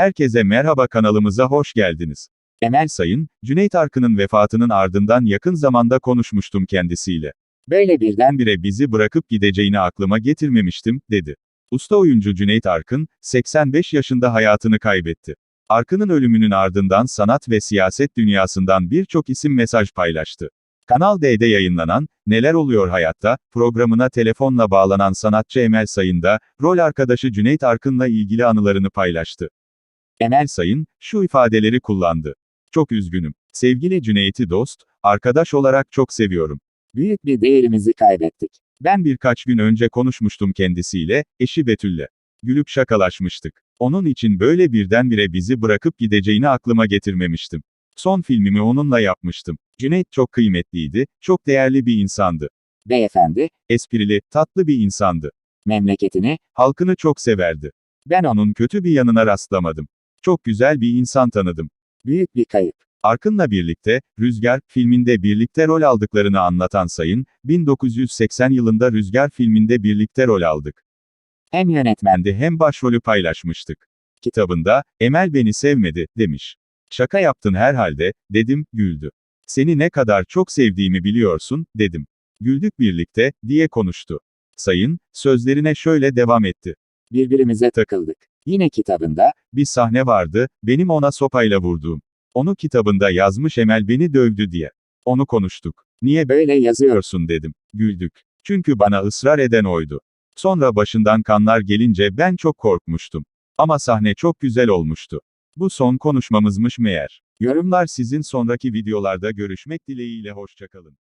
Herkese merhaba kanalımıza hoş geldiniz. Emel Sayın, Cüneyt Arkın'ın vefatının ardından yakın zamanda konuşmuştum kendisiyle. Böyle birdenbire bizi bırakıp gideceğini aklıma getirmemiştim, dedi. Usta oyuncu Cüneyt Arkın, 85 yaşında hayatını kaybetti. Arkın'ın ölümünün ardından sanat ve siyaset dünyasından birçok isim mesaj paylaştı. Kanal D'de yayınlanan, Neler Oluyor Hayatta, programına telefonla bağlanan sanatçı Emel Sayın da, rol arkadaşı Cüneyt Arkın'la ilgili anılarını paylaştı. Emel Sayın, şu ifadeleri kullandı. Çok üzgünüm. Sevgili Cüneyt'i dost, arkadaş olarak çok seviyorum. Büyük bir değerimizi kaybettik. Ben birkaç gün önce konuşmuştum kendisiyle, eşi Betül'le. Gülüp şakalaşmıştık. Onun için böyle birdenbire bizi bırakıp gideceğini aklıma getirmemiştim. Son filmimi onunla yapmıştım. Cüneyt çok kıymetliydi, çok değerli bir insandı. Beyefendi, Esprili, tatlı bir insandı. memleketini, Halkını çok severdi. Ben onun kötü bir yanına rastlamadım. Çok güzel bir insan tanıdım. büyük bir kayıp. Arkın'la birlikte, Rüzgar, filminde birlikte rol aldıklarını anlatan Sayın, 1980 yılında Rüzgar filminde birlikte rol aldık. Hem yönetmen, Ben de hem başrolü paylaşmıştık. Kitabında, Emel beni sevmedi, demiş. Şaka yaptın herhalde, dedim, güldü. Seni ne kadar çok sevdiğimi biliyorsun, dedim. Güldük birlikte, diye konuştu. Sayın, sözlerine şöyle devam etti. birbirimize takıldık. Yine kitabında, Bir sahne vardı, benim ona sopayla vurduğum. Onu kitabında yazmış Emel beni dövdü diye. Onu konuştuk. Niye böyle yazıyor. diyorsun dedim. Güldük. Çünkü bana ısrar eden oydu. Sonra başından kanlar gelince ben çok korkmuştum. Ama sahne çok güzel olmuştu. Bu son konuşmamızmış meğer. Yorumlar sizin sonraki videolarda görüşmek dileğiyle hoşçakalın.